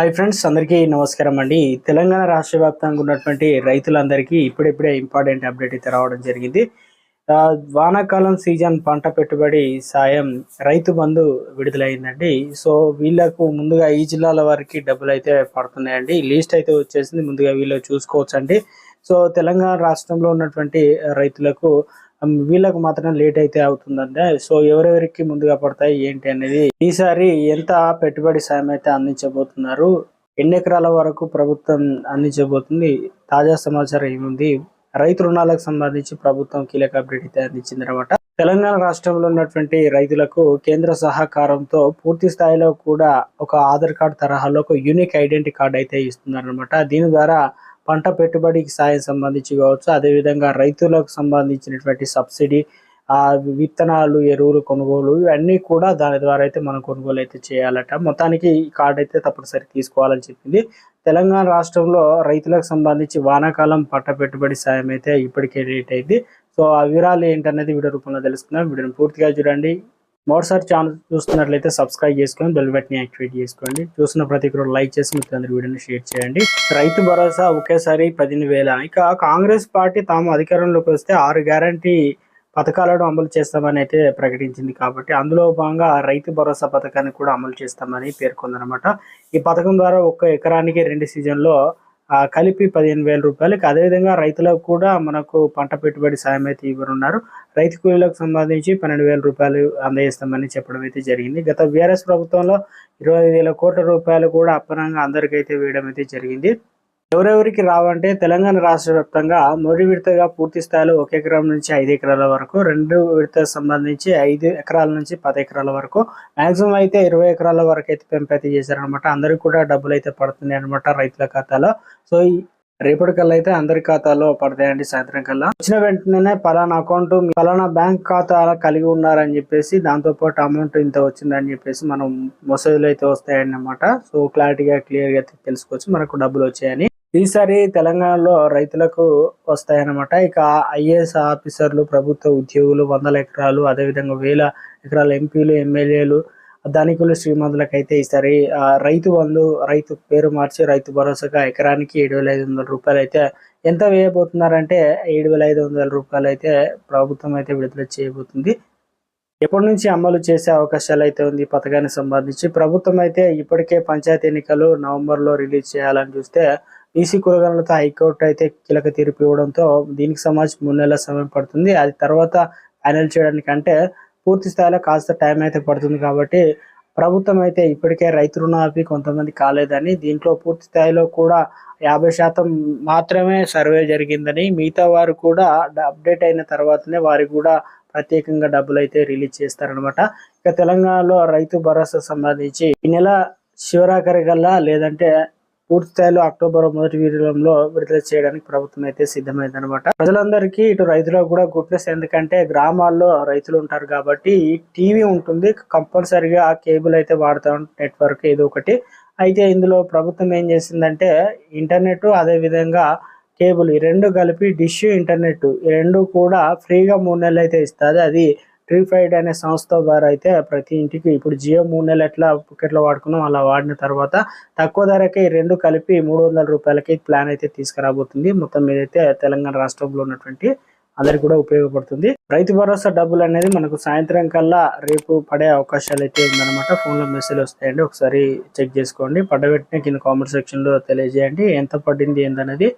Hi friends అందరికీ నమస్కారం అండి. తెలంగాణ రాష్ట్ర వ్యాప్తంగా ఉన్నటువంటి రైతులందరికీ ఇప్పుడిప్పుడే ఇంపార్టెంట్ అప్డేట్ అయితే రావడం జరిగింది. వానాకాలం సీజన్ పంట పెట్టుబడి సాయం రైతు బంధు విడుదలైందండి. సో వీళ్ళకు ముందుగా ఈ జిల్లాల వారికి డబ్బులు అయితే పడుతున్నాయండి. లిస్ట్ అయితే వచ్చేసింది ముందుగా వీళ్ళు చూసుకోవచ్చు అండి సో తెలంగాణ రాష్ట్రంలో ఉన్నటువంటి రైతులకు వీళ్ళకు మాత్రం లేట్ అయితే అవుతుందండి సో ఎవరెవరికి ముందుగా పడతాయి ఏంటి అనేది ఈసారి ఎంత పెట్టుబడి సాయం అయితే అందించబోతున్నారు ఎన్ని ఎకరాల వరకు ప్రభుత్వం అందించబోతుంది తాజా సమాచారం ఏముంది రైతు రుణాలకు సంబంధించి ప్రభుత్వం కీలక అప్డేట్ అయితే అందించింది అనమాట తెలంగాణ రాష్ట్రంలో ఉన్నటువంటి రైతులకు కేంద్ర సహకారంతో పూర్తి స్థాయిలో కూడా ఒక ఆధార్ కార్డు తరహాలో ఒక యూనిక్ ఐడెంటిటీ కార్డ్ అయితే ఇస్తున్నారనమాట దీని ద్వారా పంట పెట్టుబడికి సాయం సంబంధించి కావచ్చు అదేవిధంగా రైతులకు సంబంధించినటువంటి సబ్సిడీ ఆ విత్తనాలు ఎరువులు కొనుగోలు ఇవన్నీ కూడా దాని ద్వారా అయితే మనం కొనుగోలు అయితే చేయాలట. మొత్తానికి ఈ కార్డు అయితే తప్పనిసరి తీసుకోవాలని చెప్పింది. తెలంగాణ రాష్ట్రంలో రైతులకు సంబంధించి వానాకాలం పంట పెట్టుబడి సాయం అయితే ఇప్పటికే రేట్ అయింది. సో ఆ వివరాలు ఏంటనేది వీడియో రూపంలో తెలుసుకుందాం. వీడియోని పూర్తిగా చూడండి. మరోసారి ఛానల్ చూస్తున్నట్లయితే సబ్స్క్రైబ్ చేసుకొని బెల్ బటన్ యాక్టివేట్ చేసుకోండి. చూసిన ప్రతి ఒక్కరు లైక్ చేసి మీ అందరి వీడియోని షేర్ చేయండి. రైతు భరోసా ఒకేసారి పదిహేను వేల. ఇక కాంగ్రెస్ పార్టీ తాము అధికారంలోకి వస్తే ఆరు గ్యారంటీ పథకాలను అమలు చేస్తామని అయితే ప్రకటించింది కాబట్టి అందులో భాగంగా రైతు భరోసా పథకాన్ని కూడా అమలు చేస్తామని పేర్కొందనమాట ఈ పథకం ద్వారా ఒక్క ఎకరానికి రెండు సీజన్లో కలిపి పదిహేను వేల రూపాయలకి. అదేవిధంగా రైతులకు కూడా మనకు పంట పెట్టుబడి సాయం అయితే ఇవ్వనున్నారు. రైతు కూలీలకు సంబంధించి పన్నెండు వేల రూపాయలు అందజేస్తామని చెప్పడం అయితే జరిగింది. గత బీఆర్ఎస్ ప్రభుత్వంలో ఇరవై వేల కోట్ల రూపాయలు కూడా అప్పనంగా అందరికైతే వేయడం అయితే జరిగింది. ఎవరెవరికి రావంటే తెలంగాణ రాష్ట్ర వ్యాప్తంగా మొదటి విడతగా పూర్తి స్థాయిలో ఒక ఎకరం నుంచి ఐదు ఎకరాల వరకు రెండు విడత సంబంధించి ఐదు ఎకరాల నుంచి పది ఎకరాల వరకు మాక్సిమం అయితే ఇరవై ఎకరాల వరకు అయితే పెంపు చేశారనమాట అందరికి కూడా డబ్బులు అయితే పడుతున్నాయి అనమాట రైతుల ఖాతాలో. సో రేపటి కల్లా అయితే అందరి ఖాతాలో పడతాయండి. సాయంత్రం కల్లా వచ్చిన వెంటనే పలానా అకౌంట్ పలానా బ్యాంక్ ఖాతా కలిగి ఉన్నారని చెప్పేసి దాంతో పాటు అమౌంట్ ఇంత వచ్చిందని చెప్పేసి మనం మెసేజ్లు అయితే వస్తాయన్నమాట. సో క్లారిటీగా క్లియర్గా తెలుసుకోవచ్చు. మనకు డబ్బులు వచ్చాయని ఈసారి తెలంగాణలో రైతులకు వస్తాయన్నమాట. ఇక ఐఏఎస్ ఆఫీసర్లు ప్రభుత్వ ఉద్యోగులు వందల ఎకరాలు అదేవిధంగా వేల ఎకరాల ఎంపీలు ఎమ్మెల్యేలు ధనికులు శ్రీమంతులకు అయితే ఈసారి రైతు బంధు రైతు పేరు మార్చి రైతు భరోసాగా ఎకరానికి ఏడు వేల ఐదు వందల రూపాయలు అయితే ఎంత వేయబోతున్నారంటే ఏడు వేల ఐదు వందల రూపాయలు అయితే ప్రభుత్వం అయితే విడుదల చేయబోతుంది. ఎప్పటి నుంచి అమలు చేసే అవకాశాలు అయితే ఉంది ఈ పథకానికి సంబంధించి? ప్రభుత్వం అయితే ఇప్పటికే పంచాయతీ ఎన్నికలు నవంబర్లో రిలీజ్ చేయాలని చూస్తే ఈసీ కులగణలతో హైకోర్టు అయితే కీలక తీర్పు ఇవ్వడంతో దీనికి సంబంధించి మూడు నెలల సమయం పడుతుంది. అది తర్వాత ఫైనల్ చేయడానికి అంటే పూర్తి స్థాయిలో కాస్త టైం అయితే పడుతుంది కాబట్టి ప్రభుత్వం అయితే ఇప్పటికే రైతు రుణమాఫీ కొంతమంది కాలేదని దీంట్లో పూర్తి స్థాయిలో కూడా యాభై శాతం మాత్రమే సర్వే జరిగిందని మిగతా వారు కూడా అప్డేట్ అయిన తర్వాతనే వారికి కూడా ప్రత్యేకంగా డబ్బులు అయితే రిలీజ్ చేస్తారనమాట ఇక తెలంగాణలో రైతు భరోసా సంబంధించి ఈ నెల శివరాఖరి కల్లా లేదంటే పూర్తి స్థాయిలో అక్టోబర్ మొదటి వీరంలో విడుదల చేయడానికి ప్రభుత్వం అయితే సిద్ధమైందనమాట ప్రజలందరికీ ఇటు రైతులకు కూడా గుడ్నెస్ ఎందుకంటే గ్రామాల్లో రైతులు ఉంటారు కాబట్టి టీవీ ఉంటుంది. కంపల్సరిగా కేబుల్ అయితే వాడతాం. నెట్వర్క్ ఏదో ఒకటి. అయితే ఇందులో ప్రభుత్వం ఏం చేసిందంటే ఇంటర్నెట్ అదే విధంగా కేబుల్ ఈ రెండు కలిపి డిష్ ఇంటర్నెట్ ఈ రెండు కూడా ఫ్రీగా మూడు నెలలు అయితే ఇస్తుంది. అది ట్రీఫైడ్ అనే సంస్థ ద్వారా అయితే ప్రతి ఇంటికి ఇప్పుడు జియో మూడు నెలలు ఎట్లా పుకెట్లో వాడుకున్నాం అలా వాడిన తర్వాత తక్కువ ధరకే రెండు కలిపి మూడు వందల రూపాయలకి ప్లాన్ అయితే తీసుకురాబోతుంది. మొత్తం మీదైతే అయితే తెలంగాణ రాష్ట్రంలో ఉన్నటువంటి అందరికి కూడా ఉపయోగపడుతుంది. రైతు భరోసా డబ్బులు అనేది మనకు సాయంత్రం కల్లా రేపు పడే అవకాశాలు అయితే ఉందన్నమాట. ఫోన్లో మెసేజ్ వస్తాయండి. ఒకసారి చెక్ చేసుకోండి. పడ్డ వెంటనే కింద కామెంట్ సెక్షన్లో తెలియజేయండి. ఎంత పడింది ఏందనేది.